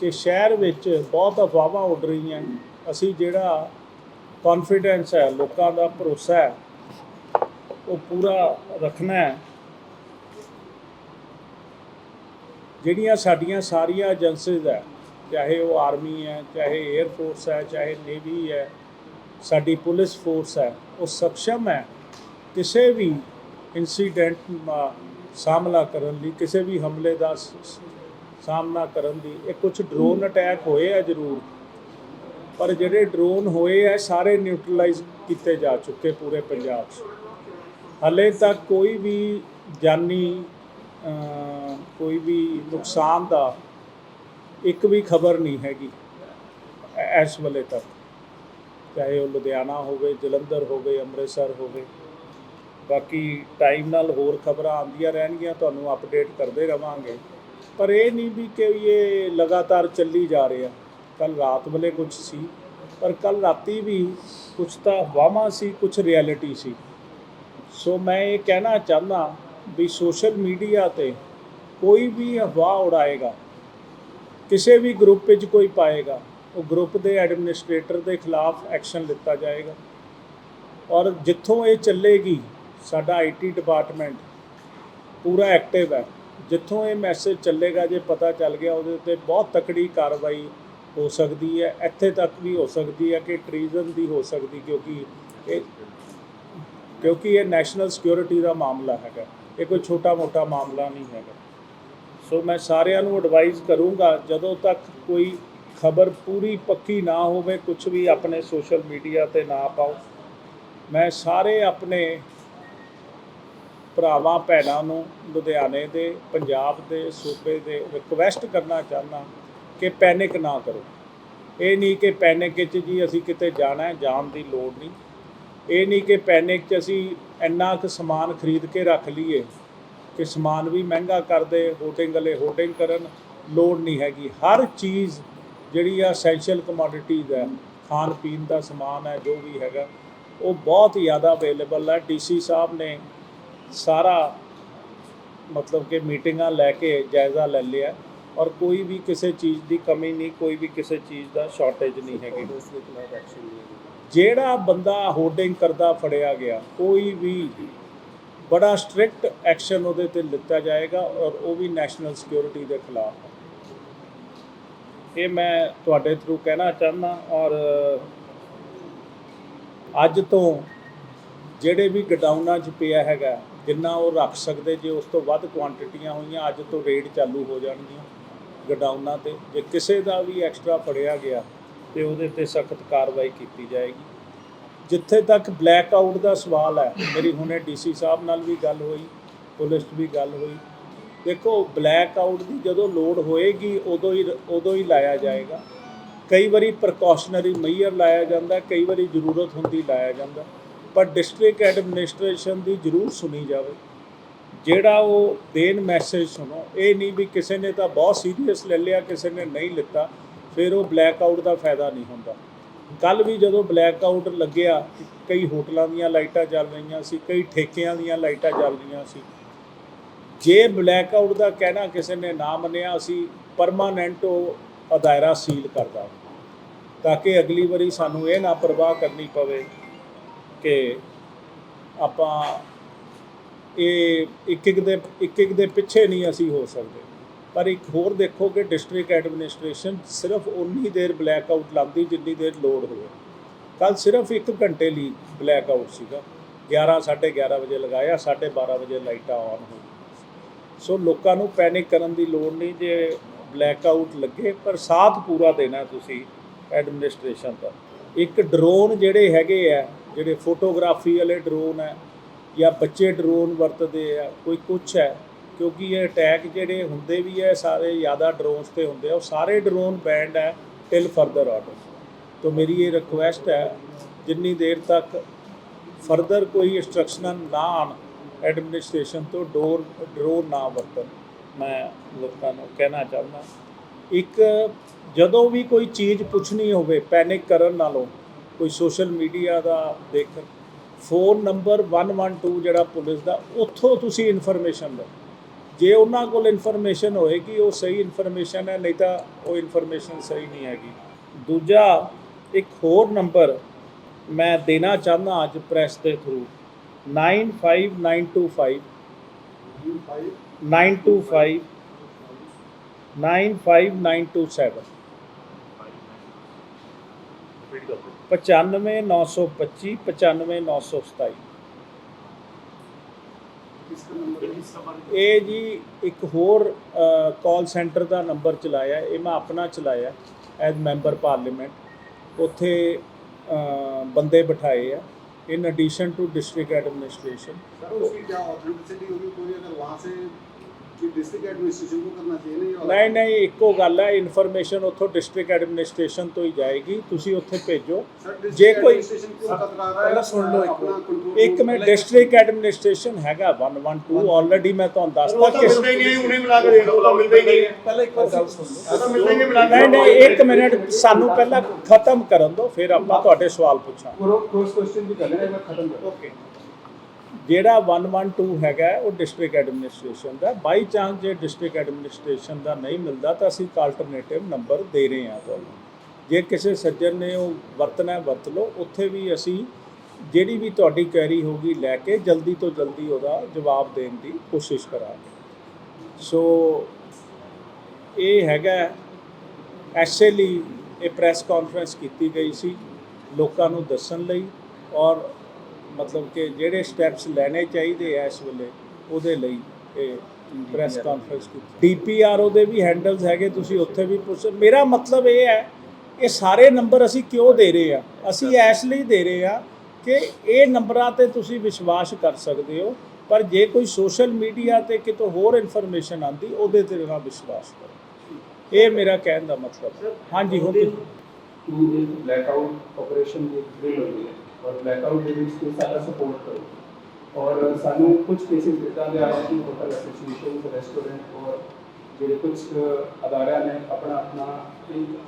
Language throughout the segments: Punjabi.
ਕਿ ਸ਼ਹਿਰ ਵਿੱਚ ਬਹੁਤ ਅਫਵਾਹਾਂ ਉੱਡ ਰਹੀਆਂ। ਅਸੀਂ ਜਿਹੜਾ ਕੌਨਫੀਡੈਂਸ ਹੈ, ਲੋਕਾਂ ਦਾ ਭਰੋਸਾ ਹੈ, ਉਹ ਪੂਰਾ ਰੱਖਣਾ ਹੈ। ਜਿਹੜੀਆਂ ਸਾਡੀਆਂ ਸਾਰੀਆਂ ਏਜੰਸੀਜ਼ ਹੈ, ਚਾਹੇ ਉਹ ਆਰਮੀ ਹੈ, ਚਾਹੇ 에ਅਰ ਹੈ, ਚਾਹੇ ਨੇਵੀ ਹੈ, ਸਾਡੀ ਪੁਲਿਸ ਫੋਰਸ ਹੈ, ਉਹ ਸક્ષਮ ਹੈ। ਕਿਸੇ ਵੀ ਇਨਸੀਡੈਂਟ ਦਾ ਸਾਹਮਣਾ ਕਰਨ ਲਈ, ਕਿਸੇ ਵੀ ਹਮਲੇ ਦਾ ਸਾਹਮਣਾ ਕਰਨ ਦੀ। ਇਹ ਕੁਝ ਡਰੋਨ ਅਟੈਕ ਹੋਏ ਆ ਜ਼ਰੂਰ। ਪਰ ਜਿਹੜੇ ਡਰੋਨ ਹੋਏ ਆ, ਸਾਰੇ ਨਿਊਟਰਲਾਈਜ਼ ਕੀਤੇ ਜਾ ਚੁੱਕੇ ਪੂਰੇ ਪੰਜਾਬ 'ਚ। ਹਲੇ ਤੱਕ ਕੋਈ ਵੀ ਜਾਨੀ ਕੋਈ ਵੀ ਨੁਕਸਾਨ ਦਾ ਇੱਕ ਵੀ ਖਬਰ ਨਹੀਂ ਹੈਗੀ ਇਸ ਵੇਲੇ ਤੱਕ। ਚਾਹੇ ਉਹ ਲੁਧਿਆਣਾ ਹੋਵੇ, ਜਲੰਧਰ ਹੋਵੇ, ਅੰਮ੍ਰਿਤਸਰ ਹੋਵੇ। ਬਾਕੀ ਟਾਈਮ ਨਾਲ ਹੋਰ ਖਬਰਾਂ ਆਉਂਦੀਆਂ ਰਹਿਣਗੀਆਂ, ਤੁਹਾਨੂੰ ਅਪਡੇਟ ਕਰਦੇ ਰਵਾਂਗੇ। ਪਰ ਇਹ ਨਹੀਂ ਵੀ ਕਿ ਇਹ ਲਗਾਤਾਰ ਚੱਲੀ ਜਾ ਰਿਹਾ ਕੱਲ ਰਾਤ ਵੇਲੇ ਕੁਝ ਸੀ, ਪਰ ਕੱਲ ਰਾਤੀ ਵੀ ਕੁਝ ਤਾਂ ਵਾਮਾ ਸੀ ਕੁਝ ਰਿਐਲਿਟੀ ਸੀ। ਸੋ ਮੈਂ ਇਹ ਕਹਿਣਾ ਚਾਹੁੰਦਾ ਵੀ ਸੋਸ਼ਲ ਮੀਡੀਆ ਤੇ ਕੋਈ ਵੀ ਅਫਵਾਹ ਉਡਾਏਗਾ, ਕਿਸੇ ਵੀ ਗਰੁੱਪ ਵਿੱਚ ਕੋਈ ਪਾਏਗਾ, ਉਹ ਗਰੁੱਪ ਦੇ ਐਡਮਿਨਿਸਟ੍ਰੇਟਰ ਦੇ ਖਿਲਾਫ ਐਕਸ਼ਨ ਲਿੱਤਾ ਜਾਏਗਾ। ਔਰ ਜਿੱਥੋਂ ਇਹ ਚੱਲੇਗੀ, ਸਾਡਾ ਆਈਟੀ ਡਿਪਾਰਟਮੈਂਟ ਪੂਰਾ ਐਕਟਿਵ ਹੈ। ਜਿੱਥੋਂ ਇਹ ਮੈਸੇਜ ਚੱਲੇਗਾ, ਜੇ ਪਤਾ ਚੱਲ ਗਿਆ, ਉਹਦੇ ਉੱਤੇ ਬਹੁਤ ਤਕੜੀ ਕਾਰਵਾਈ ਹੋ ਸਕਦੀ ਹੈ। ਇੱਥੇ ਤੱਕ ਵੀ ਹੋ ਸਕਦੀ ਹੈ ਕਿ ਟ੍ਰੀਜ਼ਨ ਦੀ ਹੋ ਸਕਦੀ, ਕਿਉਂਕਿ ਇਹ ਕਿਉਂਕਿ ਇਹ ਨੈਸ਼ਨਲ ਸਿਕਿਉਰਿਟੀ ਦਾ ਮਾਮਲਾ ਹੈਗਾ। ਇਹ ਕੋਈ ਛੋਟਾ-ਮੋਟਾ ਮਾਮਲਾ ਨਹੀਂ ਹੈਗਾ। ਸੋ ਮੈਂ ਸਾਰਿਆਂ ਨੂੰ ਐਡਵਾਈਜ਼ ਕਰੂੰਗਾ, ਜਦੋਂ ਤੱਕ ਕੋਈ ਖਬਰ ਪੂਰੀ ਪੱਕੀ ਨਾ ਹੋਵੇ ਕੁਝ ਵੀ ਆਪਣੇ ਸੋਸ਼ਲ ਮੀਡੀਆ ਤੇ ਨਾ ਪਾਓ, ਮੈਂ ਸਾਰੇ ਆਪਣੇ ਭਰਾਵਾਂ, ਭੈਣਾਂ ਨੂੰ ਲੁਧਿਆਣੇ ਦੇ, ਪੰਜਾਬ ਦੇ, ਸੂਬੇ ਦੇ ਰਿਕਵੈਸਟ ਕਰਨਾ ਚਾਹੁੰਦਾ ਕਿ ਪੈਨਿਕ ਨਾ ਕਰੋ। ਇਹ ਨਹੀਂ ਕਿ ਪੈਨਿਕ ਵਿੱਚ ਜੀ ਅਸੀਂ ਕਿਤੇ ਜਾਣਾ ਹੈ, ਜਾਣ ਦੀ ਲੋੜ ਨਹੀਂ। ਇਹ ਨਹੀਂ ਕਿ ਪੈਨਿਕ 'ਚ ਅਸੀਂ ਇੰਨਾ ਕੁ ਸਮਾਨ ਖਰੀਦ ਕੇ ਰੱਖ ਲਈਏ ਕਿ ਸਮਾਨ ਵੀ ਮਹਿੰਗਾ ਕਰਦੇ ਹੋਟਿੰਗ ਵਾਲੇ ਹੋਟਿੰਗ ਕਰਨ, ਲੋੜ ਨਹੀਂ ਹੈਗੀ। ਹਰ ਚੀਜ਼ ਜਿਹੜੀ ਆ ਐਸੈਂਸ਼ੀਅਲ ਕਮੋਡਿਟੀਜ਼ ਹੈ ਖਾਣ ਪੀਣ ਦਾ ਸਮਾਨ ਹੈ, ਜੋ ਵੀ ਹੈਗਾ, ਉਹ ਬਹੁਤ ਜ਼ਿਆਦਾ ਅਵੇਲੇਬਲ ਹੈ। ਡੀਸੀ ਸਾਹਿਬ ਨੇ ਸਾਰਾ ਮਤਲਬ ਕਿ ਮੀਟਿੰਗਾਂ ਲੈ ਕੇ ਜਾਇਜ਼ਾ ਲੈ ਲਿਆ ਔਰ ਕੋਈ ਵੀ ਕਿਸੇ ਚੀਜ਼ ਦੀ ਕਮੀ ਨਹੀਂ ਕੋਈ ਵੀ ਕਿਸੇ ਚੀਜ਼ ਦਾ ਸ਼ਾਰਟੇਜ ਨਹੀਂ ਹੈਗੀ। ਜਿਹੜਾ ਬੰਦਾ ਹੋਰਡਿੰਗ ਕਰਦਾ ਫੜਿਆ ਗਿਆ ਕੋਈ ਵੀ ਬੜਾ ਸਟ੍ਰਿਕਟ ਐਕਸ਼ਨ ਉਹਦੇ ਤੇ ਲਿੱਤਾ ਜਾਏਗਾ ਔਰ ਉਹ ਵੀ ਨੈਸ਼ਨਲ ਸਿਕਿਉਰਿਟੀ ਦੇ ਖਿਲਾਫ। ਇਹ ਮੈਂ ਤੁਹਾਡੇ ਥਰੂ ਕਹਿਣਾ ਚਾਹੁੰਦਾ ਔਰ ਅੱਜ ਤੋਂ ਜਿਹੜੇ ਵੀ ਗਡਾਊਨਾਂ 'ਚ ਪਿਆ ਹੈਗਾ ਜਿੰਨਾ ਉਹ ਰੱਖ ਸਕਦੇ ਜੇ ਉਸ ਤੋਂ ਵੱਧ ਕੁਆਂਟੀਟੀਆਂ ਹੋਈਆਂ, ਅੱਜ ਤੋਂ ਰੇਡ ਚਾਲੂ ਹੋ ਜਾਣਗੀਆਂ ਗਡਾਊਨਾਂ ਤੇ। ਜੇ ਕਿਸੇ ਦਾ ਵੀ ਐਕਸਟਰਾ ਫੜਿਆ ਗਿਆ ਤੇ ਉਹਦੇ ਤੇ ਸਖਤ ਕਾਰਵਾਈ ਕੀਤੀ ਜਾਏਗੀ। ਜਿੱਥੇ ਤੱਕ ਬਲੈਕ ਆਊਟ ਦਾ ਸਵਾਲ ਹੈ, ਮੇਰੀ ਹੁਣੇ ਡੀਸੀ ਸਾਹਿਬ ਨਾਲ ਵੀ ਗੱਲ ਹੋਈ, ਪੁਲਿਸ 'ਚ ਵੀ ਗੱਲ ਹੋਈ। ਦੇਖੋ ਬਲੈਕ ਆਊਟ ਦੀ ਜਦੋਂ ਲੋਡ ਹੋਏਗੀ, ਉਦੋਂ ਹੀ ਉਦੋਂ ਹੀ ਲਾਇਆ ਜਾਏਗਾ। ਕਈ ਵਾਰੀ ਪ੍ਰੀਕਾਸ਼ਨਰੀ ਮਈਅਰ ਲਾਇਆ ਜਾਂਦਾ, ਕਈ ਵਾਰੀ ਜ਼ਰੂਰਤ ਹੁੰਦੀ ਲਾਇਆ ਜਾਂਦਾ। ਪਰ ਡਿਸਟ੍ਰਿਕਟ ਐਡਮਿਨਿਸਟ੍ਰੇਸ਼ਨ ਦੀ ਜ਼ਰੂਰ ਸੁਣੀ ਜਾਵੇ। ਜਿਹੜਾ ਉਹ ਦੇਨ ਮੈਸੇਜ ਸੁਣੋ, ਇਹ ਨਹੀਂ ਵੀ ਕਿਸੇ ਨੇ ਤਾਂ ਬਹੁਤ ਸੀਰੀਅਸ ਲੈ ਲਿਆ, ਕਿਸੇ ਨੇ ਨਹੀਂ ਲਿੱਤਾ, ਫਿਰ ਉਹ ਬਲੈਕ ਆਊਟ ਦਾ ਫਾਇਦਾ ਨਹੀਂ ਹੁੰਦਾ। ਕੱਲ ਵੀ ਜਦੋਂ ਬਲੈਕ ਆਊਟ ਲੱਗਿਆ, ਕਈ ਹੋਟਲਾਂ ਦੀਆਂ ਲਾਈਟਾਂ ਚੱਲ ਰਹੀਆਂ ਸੀ, ਕਈ ਠੇਕਿਆਂ ਦੀਆਂ ਲਾਈਟਾਂ ਚੱਲ ਰਹੀਆਂ ਸੀ। ਜੇ ਬਲੈਕ ਆਊਟ ਦਾ ਕਹਿਣਾ ਕਿਸੇ ਨੇ ਨਾ ਮੰਨਿਆ, ਅਸੀਂ ਪਰਮਾਨੈਂਟ ਉਹ ਦਾਇਰਾ ਸੀਲ ਕਰਦਾ ਤਾਂ ਕਿ ਅਗਲੀ ਵਾਰੀ ਸਾਨੂੰ ਇਹ ਨਾ ਪਰਵਾਹ ਕਰਨੀ ਪਵੇ ਕਿ ਆਪਾਂ ਇਹ ਇੱਕ ਇੱਕ ਦੇ, ਇੱਕ ਇੱਕ ਦੇ ਪਿੱਛੇ ਨਹੀਂ ਅਸੀਂ ਹੋ ਸਕਦੇ। ਪਰ ਇੱਕ ਹੋਰ ਦੇਖੋ ਕਿ ਡਿਸਟ੍ਰਿਕਟ ਐਡਮਿਨਿਸਟ੍ਰੇਸ਼ਨ ਸਿਰਫ ਉਨੀ ਦੇਰ ਬਲੈਕ ਆਊਟ ਲਾਉਂਦੀ ਜਿੰਨੀ ਦੇਰ ਲੋਡ ਹੋਵੇ। ਕੱਲ ਸਿਰਫ 1 ਘੰਟੇ ਲਈ ਬਲੈਕ ਆਊਟ ਸੀਗਾ। 11 11:30 ਵਜੇ ਲਗਾਇਆ 12:30 ਵਜੇ ਲਾਈਟਾਂ ਆਨ ਹੋ ਸੋ ਲੋਕਾਂ ਨੂੰ ਪੈਨਿਕ ਕਰਨ ਦੀ ਲੋੜ ਨਹੀਂ ਜੇ ਬਲੈਕ ਆਊਟ ਲੱਗੇ, ਪਰ ਸਾਥ ਪੂਰਾ ਦੇਣਾ ਤੁਸੀਂ ਐਡਮਿਨਿਸਟ੍ਰੇਸ਼ਨ ਦਾ। ਇੱਕ ਡਰੋਨ ਜਿਹੜੇ ਹੈਗੇ ਆ ਜਿਹੜੇ ਫੋਟੋਗ੍ਰਾਫੀ ਵਾਲੇ ਡਰੋਨ ਹੈ ਜਾਂ ਬੱਚੇ ਡਰੋਨ ਵਰਤਦੇ ਆ, ਕੋਈ ਕੁਛ ਹੈ, ਕਿਉਂਕਿ ਇਹ ਅਟੈਕ ਜਿਹੜੇ ਹੁੰਦੇ ਵੀ ਹੈ, ਸਾਰੇ ਜ਼ਿਆਦਾ ਡਰੋਨਸ ਤੇ ਹੁੰਦੇ ਆ, ਉਹ ਸਾਰੇ ਡਰੋਨ ਬੈਂਡ ਹੈ ਟਿਲ ਫਰਦਰ ਆਰਡਰ ਤੋਂ ਮੇਰੀ ਇਹ ਰਿਕੁਐਸਟ ਹੈ, ਜਿੰਨੀ ਦੇਰ ਤੱਕ ਫਰਦਰ ਕੋਈ ਇਨਸਟਰਕਸ਼ਨਾਂ ਨਾ ਆਉਣ ਐਡਮਿਨਿਸਟ੍ਰੇਸ਼ਨ ਤੋਂ ਡੋਰ ਡਰੋਨ ਨਾ ਵਰਤਣ, ਮੈਂ ਲੋਕਾਂ ਨੂੰ ਕਹਿਣਾ ਚਾਹੁੰਦਾ। ਇੱਕ ਜਦੋਂ ਵੀ ਕੋਈ ਚੀਜ਼ ਪੁੱਛਣੀ ਹੋਵੇ ਪੈਨਿਕ ਕਰਨ ਨਾਲੋਂ ਕੋਈ ਸੋਸ਼ਲ ਮੀਡੀਆ ਦਾ ਦੇਖ ਫੋਨ ਨੰਬਰ 112 ਜਿਹੜਾ ਪੁਲਿਸ ਦਾ ਉੱਥੋਂ ਤੁਸੀਂ ਇਨਫੋਰਮੇਸ਼ਨ ਲਓ ਜੇ ਉਹਨਾਂ ਕੋਲ ਇਨਫੋਰਮੇਸ਼ਨ ਹੋਏਗੀ ਉਹ ਸਹੀ ਇਨਫੋਰਮੇਸ਼ਨ ਹੈ ਨਹੀਂ ਤਾਂ ਉਹ ਇਨਫੋਰਮੇਸ਼ਨ ਸਹੀ ਨਹੀਂ ਹੈਗੀ। ਦੂਜਾ ਇੱਕ ਹੋਰ ਨੰਬਰ ਮੈਂ ਦੇਣਾ ਚਾਹੁੰਦਾ ਅੱਜ ਪ੍ਰੈਸ ਦੇ ਥਰੂ 95925 925 95927 95925 95927 ਇਹ ਜੀ ਇੱਕ ਹੋਰ ਕਾਲ ਸੈਂਟਰ ਦਾ ਨੰਬਰ ਚਲਾਇਆ ਇਹ ਮੈਂ ਆਪਣਾ ਚਲਾਇਆ ਐਜ਼ ਮੈਂਬਰ ਪਾਰਲੀਮੈਂਟ ਉੱਥੇ ਅ, ਬੰਦੇ ਬਿਠਾਏ ਆ in addition to district administration sir उसकी क्या ऑथेंटिसिटी होगी कोई अगर वहाँ से डिस्ट्रिक्ट एडमिनिस्ट्रेशन district administration ਨੂੰ ਕਰਨਾ ਚਾਹੀਦਾ ਨਹੀਂ ਨਹੀਂ ਇੱਕੋ ਗੱਲ ਹੈ ਇਨਫੋਰਮੇਸ਼ਨ ਉੱਥੋਂ ਡਿਸਟ੍ਰਿਕਟ ਐਡਮਿਨਿਸਟ੍ਰੇਸ਼ਨ ਤੋਂ ਹੀ ਜਾਏਗੀ ਤੁਸੀਂ ਉੱਥੇ ਭੇਜੋ। ਜੇ ਕੋਈ ਪਹਿਲਾਂ ਸੁਣ ਲਓ ਇੱਕ ਇੱਕ ਮੈਂ ਡਿਸਟ੍ਰਿਕਟ ਐਡਮਿਨਿਸਟ੍ਰੇਸ਼ਨ ਹੈਗਾ 112 ਆਲਰੇਡੀ ਮੈਂ ਤੁਹਾਨੂੰ ਦੱਸਤਾ ਕਿ ਮਿਲਦਾ ਹੀ ਨਹੀਂ ਉਹਨੇ ਮਿਲਾ ਕੇ ਦੇ ਦਿਓ ਤਾਂ ਮਿਲਦਾ ਹੀ ਨਹੀਂ। ਪਹਿਲਾਂ ਇੱਕ ਵਾਰ ਗੱਲ ਸੁਣ ਲਓ। ਤਾਂ ਮਿਲਦਾ ਹੀ ਨਹੀਂ ਮਿਲਾ ਨਹੀਂ ਨਹੀਂ 1 ਮਿੰਟ ਸਾਨੂੰ ਪਹਿਲਾਂ ਖਤਮ ਕਰਨ ਦਿਓ ਫਿਰ ਆਪਾਂ ਤੁਹਾਡੇ ਸਵਾਲ ਪੁੱਛਾਂ ਕਰੋ ਕ੍ਰੋਸ ਕੁਐਸਚਨ ਵੀ ਕਰ ਲੈਣਾ ਖਤਮ ਕਰੋ। ਓਕੇ। ਜਿਹੜਾ 112 ਹੈਗਾ ਉਹ ਡਿਸਟ੍ਰਿਕਟ ਐਡਮਿਨਿਸਟ੍ਰੇਸ਼ਨ ਦਾ ਬਾਈ ਚਾਂਸ ਜੇ ਡਿਸਟ੍ਰਿਕਟ ਐਡਮਿਨਿਸਟ੍ਰੇਸ਼ਨ ਦਾ ਨਹੀਂ ਮਿਲਦਾ ਤਾਂ ਅਸੀਂ ਇੱਕ ਆਲਟਰਨੇਟਿਵ ਨੰਬਰ ਦੇ ਰਹੇ ਹਾਂ ਤੁਹਾਨੂੰ। ਜੇ ਕਿਸੇ ਸੱਜਣ ਨੇ ਉਹ ਵਰਤਣਾ ਵਰਤ ਲਓ। ਉੱਥੇ ਵੀ ਅਸੀਂ ਜਿਹੜੀ ਵੀ ਤੁਹਾਡੀ ਕੁਐਰੀ ਹੋਗੀ ਲੈ ਕੇ ਜਲਦੀ ਤੋਂ ਜਲਦੀ ਉਹਦਾ ਜਵਾਬ ਦੇਣ ਦੀ ਕੋਸ਼ਿਸ਼ ਕਰਾਂਗੇ। ਸੋ ਇਹ ਹੈਗਾ ਐਸੇ ਲਈ ਇਹ ਪ੍ਰੈਸ ਕਾਨਫਰੰਸ ਕੀਤੀ ਗਈ ਸੀ ਲੋਕਾਂ ਨੂੰ ਦੱਸਣ ਲਈ ਔਰ ਮਤਲਬ ਕਿ ਜਿਹੜੇ ਸਟੈਪਸ ਲੈਣੇ ਚਾਹੀਦੇ ਐ ਇਸ ਵੇਲੇ ਉਹਦੇ ਲਈ ਇਹ ਪ੍ਰੈਸ ਕਾਨਫਰੰਸ ਕੀਤੀ। ਡੀਪੀਆਰਓ ਦੇ ਵੀ ਹੈਂਡਲਸ ਹੈਗੇ ਤੁਸੀਂ ਉੱਥੇ ਵੀ ਪੁੱਛ ਮੇਰਾ ਮਤਲਬ ਇਹ ਹੈ ਇਹ ਸਾਰੇ ਨੰਬਰ ਅਸੀਂ ਕਿਉਂ ਦੇ ਰਹੇ ਆ? ਅਸੀਂ ਇਸ ਲਈ ਦੇ ਰਹੇ ਆ ਕਿ ਇਹ ਨੰਬਰਾਂ ਤੇ ਤੁਸੀਂ ਵਿਸ਼ਵਾਸ ਕਰ ਸਕਦੇ ਹੋ ਪਰ ਜੇ ਕੋਈ ਸੋਸ਼ਲ ਮੀਡੀਆ ਤੇ ਕਿਤੋਂ ਹੋਰ ਇਨਫੋਰਮੇਸ਼ਨ ਆਂਦੀ ਉਹਦੇ ਤੇ ਨਾ ਵਿਸ਼ਵਾਸ ਕਰੋ। ਇਹ ਮੇਰਾ ਕਹਿਣ ਦਾ ਮਤਲਬ ਹੈ। ਹਾਂਜੀ ਹੁਣ ਤੁਸੀਂ- ਕਿ ਇੱਕ ਬਲੈਕਆਊਟ ਆਪਰੇਸ਼ਨ ਦੀ ਡਰਿਲ ਹੁੰਦੀ ਹੈ। ਔਰ ਬਲੈਕਆਊਟ ਦੇ ਵਿੱਚ ਤੁਸੀਂ ਸਾਡਾ ਸਪੋਰਟ ਕਰੋ। ਔਰ ਸਾਨੂੰ ਕੁਝ ਕੇਸਿਸ ਇਦਾਂ ਦੇ ਆਏ ਕਿ ਹੋਟਲ ਐਸੋਸੀਏਸ਼ਨ ਰੈਸਟੋਰੈਂਟ ਔਰ ਜਿਹੜੇ ਕੁਝ ਅਦਾਰਿਆਂ ਨੇ ਆਪਣਾ ਆਪਣਾ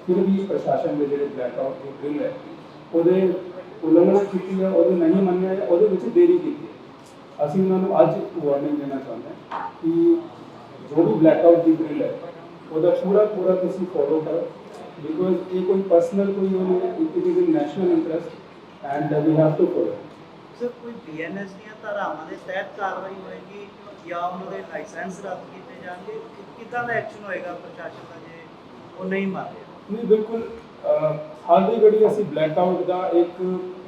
ਫਿਰ ਵੀ ਪ੍ਰਸ਼ਾਸਨ ਦੇ ਜਿਹੜੇ ਬਲੈਕਆਊਟ ਦੀ ਡਰਿਲ ਹੈ, ਉਹਦੇ ਉਲੰਘਣਾ ਕੀਤੀ ਹੈ ਉਹਦੇ ਨਹੀਂ ਮੰਨਿਆ ਹੈ, ਉਹਦੇ ਵਿੱਚ ਦੇਰੀ ਕੀਤੀ ਹੈ। ਅਸੀਂ ਉਹਨਾਂ ਨੂੰ ਅੱਜ ਵਾਰਨਿੰਗ ਦੇਣਾ ਚਾਹੁੰਦੇ ਹਾਂ ਕਿ ਜੋ ਵੀ ਬਲੈਕਆਊਟ ਦੀ ਡਰਿਲ ਹੈ, ਉਹਦਾ ਪੂਰਾ ਪੂਰਾ ਤੁਸੀਂ ਫੋਲੋ ਕਰੋ। ਬਿਕੋਜ਼ ਇਹ ਕੋਈ ਪਰਸਨਲ ਕੋਈ ਉਹ ਨਹੀਂ it is national interest and we have to follow sir ਕੋਈ ਬੀਐਨਐਸ ਦੀਆਂ ਧਾਰਾਵਾਂ ਦੇ ਤਹਿਤ ਕਾਰਵਾਈ ਹੋਏਗੀ ਜਾਂ ਉਹਨਾਂ ਦੇ ਲਾਇਸੈਂਸ ਰੱਦ ਕੀਤੇ ਜਾਣਗੇ ਕਿ- ਕਿੱਦਾਂ ਦਾ ਐਕਸ਼ਨ ਹੋਏਗਾ ਪ੍ਰਸ਼ਾਸਨ ਦਾ ਜੇ ਉਹ ਨਹੀਂ ਮੰਨ ਰਿਹਾ ਨਹੀਂ ਬਿਲਕੁਲ ਅਹ, ਹਾਲ ਦੀ ਘੜੀ ਅਸੀਂ ਬਲੈਕਆਊਟ ਦਾ ਇੱਕ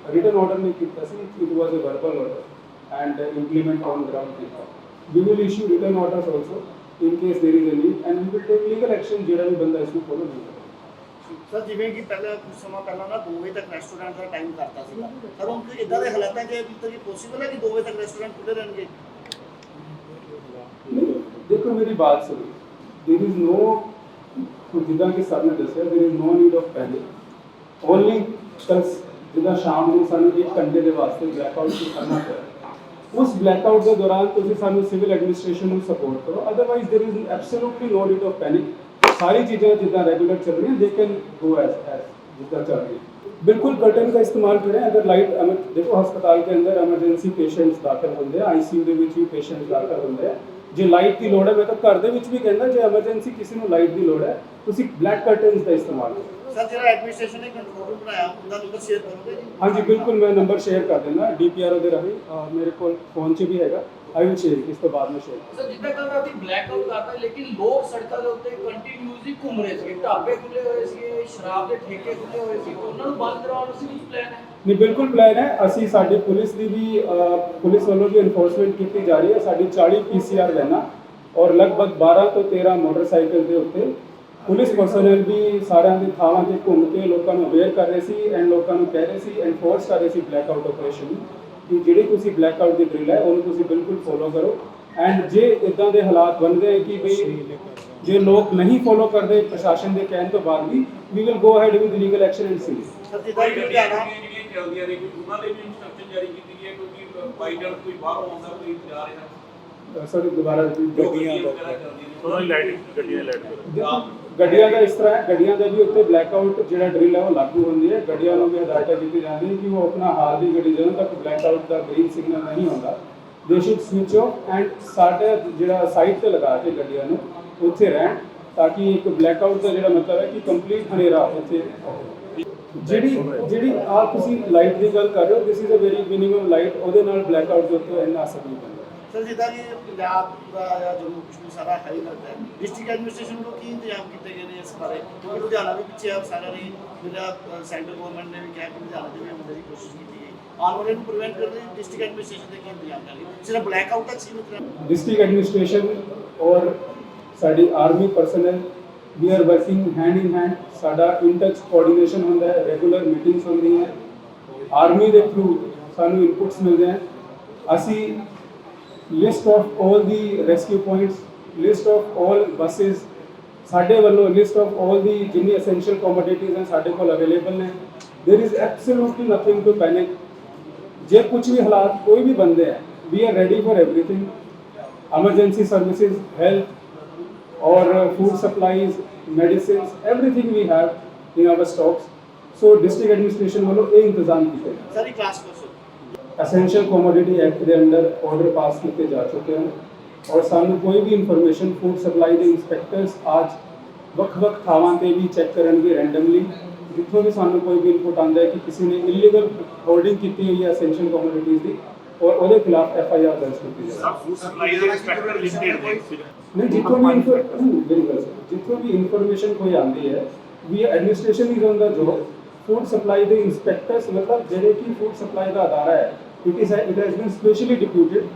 ਰਿਟਨ ਆਰਡਰ ਨਹੀਂ ਕੀਤਾ ਸੀ it was a verbal order and implement on ground ਕੀਤਾ we will issue written orders also in case there is a need and we will take legal action ਜਿਹੜਾ ਵੀ ਬੰਦਾ ਇਸ ਨੂੰ ਫੋਲੋ ਨਹੀਂ ਕਰੇਗਾ ਸਰ ਜਿਵੇਂ ਕਿ ਪਹਿਲਾਂ ਕੁਝ ਸਮਾਂ ਪਹਿਲਾਂ ਨਾ 2 ਵਜੇ ਤੱਕ ਰੈਸਟੋਰੈਂਟ ਦਾ ਟਾਈਮ ਕਰਤਾ ਸੀਗਾ ਸਰ ਹੁਣ ਕੋਈ ਇਦਾਂ ਦੇ ਹਾਲਾਤਾਂ 'ਚ ਅਭੀ ਤੱਕ ਪੋਸੀਬਲ ਹੈ ਕਿ 2 ਵਜੇ ਤੱਕ ਰੈਸਟੋਰੈਂਟ ਖੁੱਲੇ ਰਹਿਣਗੇ ਨਹੀਂ, ਦੇਖੋ ਮੇਰੀ ਬਾਤ ਸੁਣੋ देयर इज नो ਜਿੱਦਾਂ ਕਿ ਸਰ ਨੇ ਦੱਸਿਆ there is no need of panic only ਕਸ ਜਿੱਦਾਂ ਸ਼ਾਮ ਨੂੰ ਸਾਨੂੰ 1 ਘੰਟੇ ਦੇ ਵਾਸਤੇ ਬਲੈਕਆਊਟ ਕਰਨਾ ਪਿਆ ਉਸ ਬਲੈਕਆਊਟ ਦੇ ਦੌਰਾਨ ਤੁਸੀਂ ਸਾਨੂੰ ਸਿਵਲ ਐਡਮਿਨਿਸਟ੍ਰੇਸ਼ਨ ਨੂੰ ਸਪੋਰਟ ਕਰੋ otherwise there is absolutely no need of panic ਸਾਰੀ ਚੀਜ਼ਾਂ ਜਿੱਦਾਂ ਰੈਗੂਲਰ ਚੱਲ ਰਹੀਆਂ they can go S S जितना चल रही है बिल्कुल कर्टन का इस्तेमाल करें अगर लाइट अमर देखो अस्पताल के अंदर एमरजेंसी पेशेंट्स दाखिल ਹੁੰਦੇ ਆ ਆਈਸੀਯੂ ਦੇ ਵਿੱਚ ਵੀ ਪੇਸ਼ੈਂਟਸ ਦਾਖਲ ਹੁੰਦੇ ਆ ਜੇ ਲਾਈਟ ਦੀ ਲੋੜ ਹੈ ਮੈਂ ਤਾਂ ਘਰ ਦੇ ਵਿੱਚ ਵੀ ਕਹਿੰਦਾ ਜੇ ਐਮਰਜੈਂਸੀ ਕਿਸੇ ਨੂੰ ਲਾਈਟ ਦੀ ਲੋੜ ਹੈ ਤੁਸੀਂ ਬਲੈਕ ਕਰਟਨਸ ਦਾ ਇਸਤੇਮਾਲ ਕਰੋ ਸਰ ਜਿਹੜਾ ਐਡਮਿਨਿਸਟ੍ਰੇਸ਼ਨ ਨੇ ਕੰਟਰੋਲ ਰੂਮ ਬਣਾਇਆ ਉਹਦਾ ਨੰਬਰ ਸ਼ੇਅਰ ਕਰੋਗੇ ਜੀ? ਹਾਂਜੀ ਬਿਲਕੁਲ ਮੈਂ ਨੰਬਰ ਸ਼ੇਅਰ ਕਰ ਦਿੰਦਾ ਡੀਪੀਆਰਓ ਦੇ ਰਾਹੀਂ। ਅਹ ਮੇਰੇ ਕੋਲ ਫੋਨ 'ਚ ਵੀ ਹੈਗਾ ਆਈ ਵਿਲ ਸ਼ੇਅਰ ਇਸ ਤੋਂ ਬਾਅਦ ਮੈਂ ਸ਼ੇਅਰ ਸਰ ਜਿੱਦਾਂ ਕੱਲ ਰਾਤੀ ਬਲੈਕ ਆਊਟ ਕਰਤਾ ਲੇਕਿਨ ਲੋਕ ਸੜਕਾਂ ਦੇ ਉੱਤੇ ਕੰਟੀਨਿਊਸਲੀ ਘੁੰਮ ਰਹੇ ਸੀ ਢਾਬੇ ਖੁੱਲੇ ਹੋਏ ਸੀ ਸ਼ਰਾਬ ਦੇ ਠੇਕੇ ਖੁੱਲੇ ਹੋਏ ਸੀ ਉਹਨਾਂ ਨੂੰ ਬੰਦ ਕਰਾਉਣ ਸੀ ਕੁਝ ਪਲਾਨ ਹੈ? ਨਹੀਂ ਬਿਲਕੁਲ ਪਲਾਨ ਹੈ। ਅਸੀਂ ਸਾਡੀ ਪੁਲਿਸ ਦੀ ਵੀ ਅਹ, ਪੁਲਿਸ ਵੱਲੋਂ ਵੀ ਐਨਫੋਰਸਮੈਂਟ ਕੀਤੀ ਜਾ ਰਹੀ ਹੈ। ਸਾਡੀ 40 ਪੀਸੀਆਰ ਵੈਨਾਂ ਔਰ ਲਗਭਗ 12 ਤੋਂ 13 ਮੋਟਰਸਾਈਕਲ ਦੇ ਉੱਤੇ ਪੁਲਿਸ ਪਰਸਨਲ ਵੀ ਸਾਰਿਆਂ ਦੀ ਥਾਵਾਂ ਤੇ ਘੁੰਮ ਕੇ ਲੋਕਾਂ ਨੂੰ ਅਵੇਅਰ ਕਰ ਰਹੇ ਸੀ ਐਂਡ ਲੋਕਾਂ ਨੂੰ ਕਹਿ ਰਹੇ ਸੀ ਐਨਫੋਰਸ ਕਰ ਰਹੇ ਸੀ ਬਲੈਕਆਊਟ ਆਪਰੇਸ਼ਨ ਨੂੰ ਕਿ ਜਿਹੜੀ ਤੁਸੀਂ ਬਲੈਕਆਊਟ ਦੀ ਡਰਿਲ ਹੈ ਉਹਨੂੰ ਤੁਸੀਂ ਬਿਲਕੁਲ ਫੋਲੋ ਕਰੋ। ਐਂਡ ਜੇ ਇਦਾਂ ਦੇ ਹਾਲਾਤ ਬਣਦੇ ਹੈ ਕਿ ਬਈ ਜੇ ਲੋਕ ਨਹੀਂ ਫੋਲੋ ਕਰਦੇ ਪ੍ਰਸ਼ਾਸਨ ਦੇ ਕਹਿਣ ਤੋਂ ਬਾਅਦ ਵੀ we will go ahead with legal action and C sir ਜਿੱਦਾਂ ਕਿ ਲੁਧਿਆਣਾ ਜਿਹੜੀਆਂ ਚੱਲਦੀਆਂ ਨੇ ਉਹਨਾਂ ਦੇ ਵੀ ਇੰਸਟਰਕਸ਼ਨ ਜਾਰੀ ਕੀਤੀ ਗਈ ਹੈ? ਕਿਉਂਕਿ ਬਾਈ ਚਾਂਸ ਕੋਈ ਬਾਹਰੋਂ ਆਉਂਦਾ ਕੋਈ ਜਾ ਰਿਹਾ? ਸੌਰੀ ਦੁਬਾਰਾ। ਗੱਡੀਆਂ ਦਾ ਦੀ ਲਾਈਟ ਗੱਡੀਆਂ ਲਾਈਟ ਕਰੋ। ਗੱਡੀਆਂ ਦਾ ਇਸ ਤਰ੍ਹਾਂ ਹੈ, ਗੱਡੀਆਂ ਦਾ ਵੀ ਉੱਤੇ ਬਲੈਕਆਊਟ ਜਿਹੜਾ ਡਰਿਲ ਹੈ ਉਹ ਲਾਗੂ ਹੁੰਦੀ ਹੈ। ਗੱਡੀਆਂ ਨੂੰ ਵੀ ਹਦਾਇਤਾਂ ਦਿੱਤੀ ਜਾਂਦੀ ਹੈ ਕਿ ਉਹ ਆਪਣਾ ਹਾਲ ਦੀ ਗੱਡੀ ਜਦੋਂ ਤੱਕ ਬਲੈਕ ਆਊਟ ਦਾ ਗ੍ਰੀਨ ਸਿਗਨਲ ਨਹੀਂ ਹੁੰਦਾ ਦੇ ਸ਼ੁੱਡ ਸਵਿਚ ਆਫ ਐਂਡ ਸਾਡੇ ਜਿਹੜਾ ਸਾਈਡ ਤੇ ਲਗਾ ਕੇ ਗੱਡੀਆਂ ਨੂੰ ਉੱਥੇ ਰਹਿਣ, ਤਾਂ ਕਿ ਇੱਕ ਬਲੈਕ ਆਊਟ ਦਾ ਜਿਹੜਾ ਮਤਲਬ ਹੈ ਕਿ ਕੰਪਲੀਟ ਹਨੇਰਾ ਉੱਥੇ ਜਿਹੜੀ ਜਿਹੜੀ ਆ ਤੁਸੀਂ ਲਾਈਟ ਦੀ ਗੱਲ ਕਰ ਰਹੇ ਹੋ this is a very minimum light ਉਹਦੇ ਨਾਲ ਬਲੈਕ ਆਊਟ ਦੇ ਉੱਤੇ ਇੰਨਾ ਅਸਰ ਨਹੀਂ ਪੈਂਦਾ। ਸਰ, ਜਿੱਦਾਂ ਕਿ ਪੰਜਾਬ ਦਾ ਜਾਂ ਜੰਮੂ ਕਸ਼ਮੀਰ ਸਾਰਾ ਹਾਈ ਲੱਗਦਾ ਹੈ। ਡਿਸਟ੍ਰਿਕਟ ਐਡਮਿਨਿਸਟ੍ਰੇਸ਼ਨ ਨੂੰ ਕੀ ਇੰਤਜ਼ਾਮ ਕੀਤੇ ਗਏ ਨੇ ਇਸ ਬਾਰੇ? ਕਿਉਂਕਿ ਲੁਧਿਆਣਾ ਵੀ ਪਿੱਛੇ ਆ ਸਾਰਾ ਰਹੀ ਪੰਜਾਬ ਸੈਂਟਰ ਗਵਰਨਮੈਂਟ ਨੇ ਵੀ ਕਿਹਾ ਕਿ ਲੁਧਿਆਣਾ ਦੇ ਵੀ ਆਉਣ ਦੀ ਕੋਸ਼ਿਸ਼ ਕੀਤੀ ਗਈ। ਆਉਣ ਵਾਲੇ ਨੂੰ ਪ੍ਰੀਵੈਂਟ ਕਰਨ ਲਈ ਡਿਸਟ੍ਰਿਕਟ ਐਡਮਿਨਿਸਟ੍ਰੇਸ਼ਨ ਦੇ ਕੀ ਇੰਤਜ਼ਾਮ ਕਰ ਲਈ ਸਿਰਫ ਬਲੈਕ ਆਊਟ ਤੱਕ ਸੀਮਿਤ ਰਹਿ ਡਿਸਟ੍ਰਿਕਟ ਐਡਮਿਨਿਸਟ੍ਰੇਸ਼ਨ ਔਰ ਸਾਡੀ army personnel we are working hand in hand ਸਾਡਾ ਇਨ ਟੱਚ ਕੋਆਰਡੀਨੇਸ਼ਨ ਹੁੰਦਾ ਹੈ ਰੈਗੂਲਰ ਮੀਟਿੰਗਸ ਹੁੰਦੀਆਂ ਹੈ। ਆਰਮੀ ਦੇ ਥਰੂ ਸਾਨੂੰ ਇਨਪੁਟਸ ਮਿਲਦੇ ਹਨ ਅਸੀਂ list of all the rescue points list of all buses साढ़े वालों लिस्ट ऑफ़ ऑल द जिन्नी असेंशियल कॉमोडिटीज हैं, साढ़े को available there is absolutely nothing to panic जे कुछ भी हालात, कोई भी बंदे हैं we are ready for everything emergency services health और food supplies medicine everything we have in our stocks so district administration वालों इंतज़ाम किए सारी ਗਏ ਸਰ ਇੱਕ last question essential commodity act ਦੇ ਅੰਡਰ ਆਰਡਰ ਪਾਸ ਕੀਤੇ ਜਾ ਚੁੱਕੇ ਹਨ ਔਰ ਸਾਨੂੰ ਕੋਈ ਵੀ ਇਨਫੋਰਮੇਸ਼ਨ ਫੂਡ ਸਪਲਾਈ ਦੇ ਇੰਸਪੈਕਟਰਸ ਅੱਜ ਵੱਖ-ਵੱਖ ਥਾਵਾਂ ਤੇ ਵੀ ਚੈੱਕ ਕਰਨਗੇ ਰੈਂਡਮਲੀ ਜਿੱਥੋਂ ਵੀ ਸਾਨੂੰ ਕੋਈ ਵੀ ਇਨਪੁਟ ਆਉਂਦਾ ਹੈ ਕਿ ਕਿਸੇ ਨੇ ਇਲੀਗਲ ਹੋਲਡਿੰਗ ਕੀਤੀ ਹੋਈ ਹੈ ਐਸੈਂਸ਼ੀਅਲ ਕਮੋਡਿਟੀਜ਼ ਦੀ ਔਰ ਉਹਦੇ ਖਿਲਾਫ ਐਫ ਆਈ ਆਰ ਦਰਜ ਕੀਤੀ ਜਾਵੇ ਫੂਡ ਸਪਲਾਈ ਦੇ ਇੰਸਪੈਕਟਰ ਲਿਸਟਡ ਨੇ ਨਹੀਂ ਜਿੱਥੋਂ ਵੀ info- ਨਹੀਂ, ਮੇਰੀ ਗੱਲ ਸੁਣੋ। ਜਿੱਥੋਂ ਵੀ ਇਨਫੋਰਮੇਸ਼ਨ ਕੋਈ ਆਉਂਦੀ ਹੈ ਵੀ administration is on the job food supply ਦੇ ਇੰਸਪੈਕਟਰਸ ਮਤਲਬ ਜਿਹੜੇ ਕਿ ਫੂਡ ਸਪਲਾਈ ਦਾ ਅਦਾਰਾ ਹੈ it is it has been specially deputed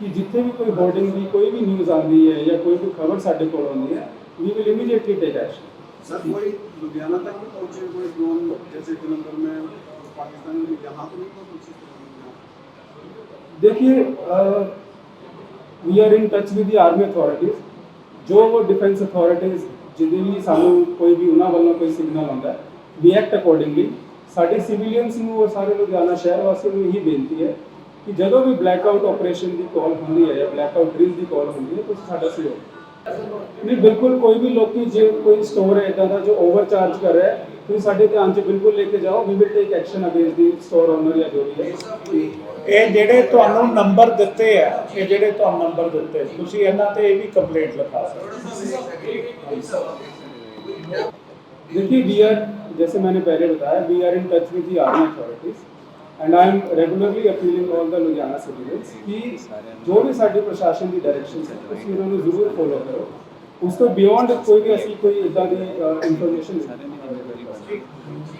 ਕਿ ਜਿੱਥੇ ਵੀ ਕੋਈ ਹੋਰਡਿੰਗ ਦੀ ਕੋਈ ਵੀ ਨਿਊਜ਼ ਆਉਂਦੀ ਹੈ ਜਾਂ ਕੋਈ ਵੀ ਖਬਰ ਸਾਡੇ ਕੋਲ ਆਉਂਦੀ ਹੈ we will immediately take action sir कोई लुधियाना तक भी पहुंचे कोई ड्रोन जैसे जलंधर में पाकिस्तान में यहाँ तो नहीं पहुंचे देखिए we are in touch with the army authorities ਜੋ ਉਹ ਡਿਫੈਂਸ ਅਥਾਰਟੀਜ਼ ਜਿਹਦੇ ਵੀ ਸਾਨੂੰ ਕੋਈ ਵੀ ਉਹਨਾਂ ਵੱਲੋਂ ਕੋਈ ਸਿਗਨਲ ਆਉਂਦਾ ਹੈ ਵੀ ਐਕਟ ਅਕੋਰਡਿੰਗਲੀ ਸਾਡੇ ਸਿਵਿਲੀਅਨਸ ਨੂੰ ਔਰ ਸਾਰੇ ਲੁਧਿਆਣਾ ਸ਼ਹਿਰ ਵਾਸੀਆਂ ਨੂੰ ਇਹੀ ਬੇਨਤੀ ਹੈ ਕਿ ਜਦੋਂ ਵੀ ਬਲੈਕ ਆਊਟ ਆਪਰੇਸ਼ਨ ਦੀ ਕਾਲ ਹੁੰਦੀ ਹੈ ਜਾਂ ਬਲੈਕ ਆਊਟ ਡ੍ਰਿਲ ਦੀ ਕਾਲ ਹੁੰਦੀ ਹੈ ਤੁਸੀਂ ਸਾਡਾ ਸਹਿਯੋਗ ਨਹੀਂ ਬਿਲਕੁਲ ਕੋਈ ਵੀ ਲੋਕੀ ਜੇ ਕੋਈ ਸਟੋਰ ਹੈ ਇਦਾਂ ਦਾ ਜੋ ਓਵਰਚਾਰਜ ਕਰ ਰਿਹਾ ਹੈ ਤੁਸੀਂ ਸਾਡੇ ਧਿਆਨ 'ਚ ਬਿਲਕੁਲ ਲੈ ਕੇ ਜਾਓ। We will take action against the store owner ਜਾਂ ਜੋ ਵੀ ਹੈ। ਇਹ ਜਿਹੜੇ ਤੁਹਾਨੂੰ ਨੰਬਰ ਦਿੱਤੇ ਆ ਇਹ ਜਿਹੜੇ ਤੁਹਾਨੂੰ ਨੰਬਰ ਦਿੱਤੇ ਤੁਸੀਂ ਇਹਨਾਂ ਤੇ ਇਹ ਵੀ ਕੰਪਲੇਂਟ ਲਿਖਾ ਸਕਦੇ ਹੋ। ਦੇਖੀ ਵੀ ਆਰ जैसे मैंने पहले बताया we are in touch with the army authorities and I am regularly appealing all the Ludhiana citizens कि ਜੋ ਵੀ ਸਾਡੀ ਪ੍ਰਸ਼ਾਸਨ ਦੀ ਡਾਇਰੈਕਸ਼ਨ ਹੈ ਤੁਸੀਂ ਉਹਨਾਂ ਨੂੰ ਜ਼ਰੂਰ ਫੋਲੋ ਕਰੋ ਉਸ ਤੋਂ ਬਿਯੋਂਡ ਕੋਈ ਵੀ ਅਸੀਂ ਕੋਈ ਇਦਾਂ ਦੀ ਇਨਫੋਰਮੇਸ਼ਨ ਨਹੀਂ